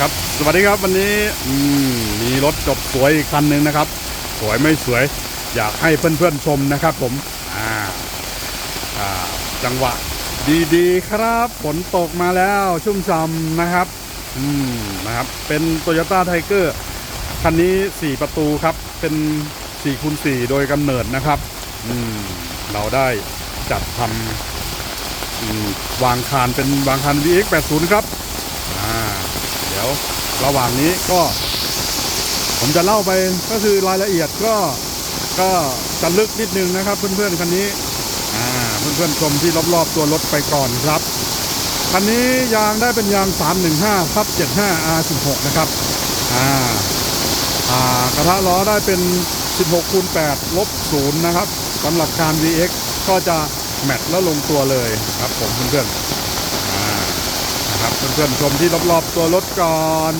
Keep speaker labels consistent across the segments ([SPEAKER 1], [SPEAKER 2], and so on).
[SPEAKER 1] ครับ สวัสดีครับวันนี้มีรถจบสวยอีกคันหนึ่งนะครับ สวยไม่สวย อยากให้เพื่อนๆชมนะครับ ผมอ่าอ่าจังหวะดีๆครับฝนตกมาแล้วชุ่มช่ำนะครับอืมนะครับ เป็น Toyota Tiger คันนี้ 4 ประตูครับ เป็น4คูณ4โดยกำเนิดนะครับอืมเราได้จัดทำวางคานเป็นวางคาน VX 80 ครับ ดี๋ยวระหว่างนี้ก็ ผมจะเล่าไปก็คือรายละเอียดก็ก็จะลึกนิดนึงนะครับ เพื่อนๆคันนี้อ่าเพื่อนๆชมที่รอบๆตัวรถไปก่อนครับคันนี้ยางได้เป็นยาง 315ทับ75 R16 นะครับอ่าอ่ากระทะล้อได้เป็น 16คูณ8ลบ0นะครับสำหรับคาน VX ก็จะแมทแล้วลงตัวเลยครับผมเพื่อนๆ นะครับเพื่อนๆชมที่รอบๆตัวรถก่อน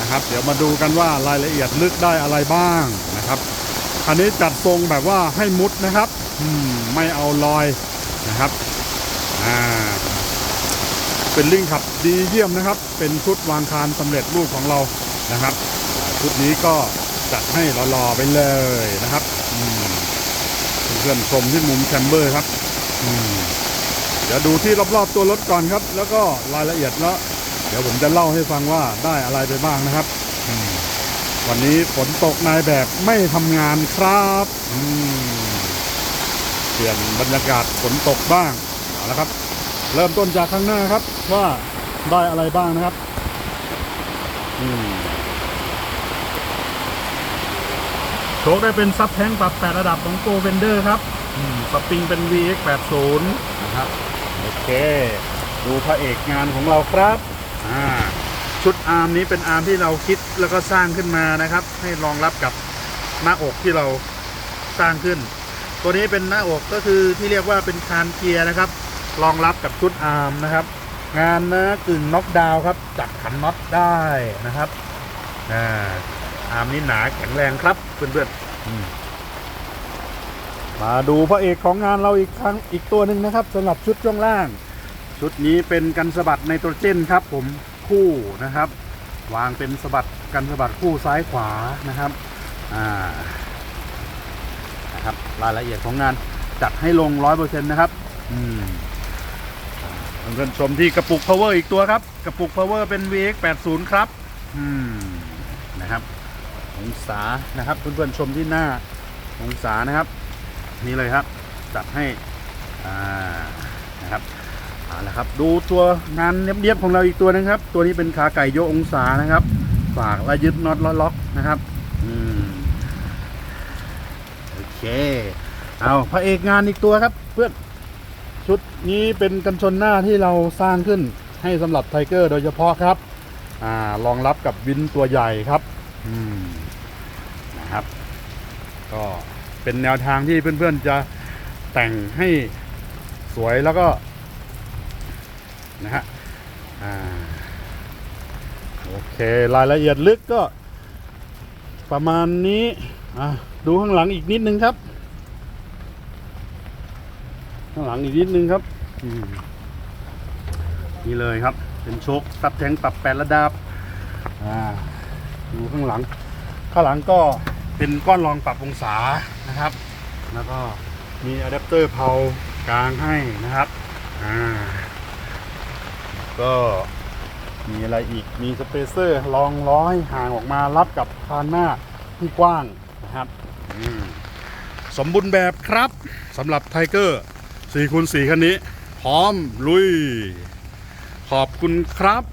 [SPEAKER 1] นะครับ เดี๋ยวมาดูกันว่ารายละเอียดลึกได้อะไรบ้างนะครับคันนี้จัดทรงแบบว่าให้มุดนะครับมไม่เอาลอยนะครับเป็นลิงขับดีเยี่ยมนะครับ เป็นชุดวางคานสำเร็จรูปของเรานะครับชุดนี้ก็จัดให้รอๆไปเลยนะครับเพื่อนๆชมที่มุมแชมเบอร์ครับอืม เดี๋ยวดูที่รอบๆตัวรถก่อนครับ แล้วก็รายละเอียดแล้ว เดี๋ยวผมจะเล่าให้ฟังว่าได้อะไรไปบ้างนะครับ วันนี้ฝนตกนายแบบไม่ทำงานครับเปลี่ยนบรรยากาศฝนตกบ้างเอาละครับ เริ่มต้นจากข้างหน้าครับ ว่าได้อะไรบ้างนะครับโชคได้เป็นซับแท้งปรับ 8 ระดับของโกเวนเดอร์ครับสปริงเป็น VX 80 นะครับ เค ดูพระเอกงานของเราครับอ่าชุดอาร์มนี้เป็นอาร์มที่เราคิดแล้วก็สร้างขึ้นมานะครับ ให้รองรับกับหน้าอกที่เราสร้างขึ้น ตัวนี้เป็นหน้าอกก็คือที่เรียกว่าเป็นคานเกียร์นะครับ รองรับกับชุดอาร์มนะครับ งานนะกึ่งน็อกดาวนครับจับขันน็อตได้นะครับอ่าอาร์มนี่หนาแข็งแรงครับเพื่อนๆอื มาดูพระเอกของงานเราอีกครั้งอีกตัวหนึ่งนะครับสำหรับชุดช่วงล่าง ชุดนี้เป็นกันสะบัดไนโตรเจนครับ ผมคู่นะครับ วางเป็นสะบัดกันสะบัดคู่ซ้ายขวานะครับอ่านะครับรายละเอียดของงานจัดให้ลง100%นต์นะครับอืมเพื่อนๆชมที่กระปุก power อีกตัวครับ กระปุก power เป็น VX 80ครับอืมนะครับองศานะครับเพื่อนๆชมที่หน้าองศานะครับ นี่เลยครับจัดให้อ่านะครับเอาละครับ ดูตัวงานเนียบๆของเราอีกตัวหนึงครับ ตัวนี้เป็นขาไก่โยองศานะครับ ฝากและยึดน็อตละล็อกนะครับอืมโอเคเอาพระเอกงานอีกตัวครับ เพื่อนชุดนี้เป็นกันชนหน้าที่เราสร้างขึ้นให้สำหรับไทเกอร์โดยเฉพาะครับอ่ารองรับกับวินตัวใหญ่ครับ อืมนะครับ ก็ เป็นแนวทางที่เพื่อนๆจะแต่งให้สวยแล้วก็นะฮะโอเครายละเอียดลึกก็ประมาณนี้ดูข้างหลังอีกนิดนึงครับ ข้างหลังอีกนิดนึงครับนี่เลยครับ เป็นโชคซับแทงปรับแปดระดับดูข้างหลัง ข้างหลังก็ เป็นก้อนรองปรับองศานะครับ แล้วก็มีอะแดปเตอร์เพากลางให้นะครับอ่าก็มีอะไรอีกมีสเปเซอร์รองล้อให้ห่างออกมารับกับคานหน้าที่กว้างนะครับอืสมบูรณ์แบบครับสำหรับไทเกอร์4คูณ4คันนี้ พร้อมลุย ขอบคุณครับ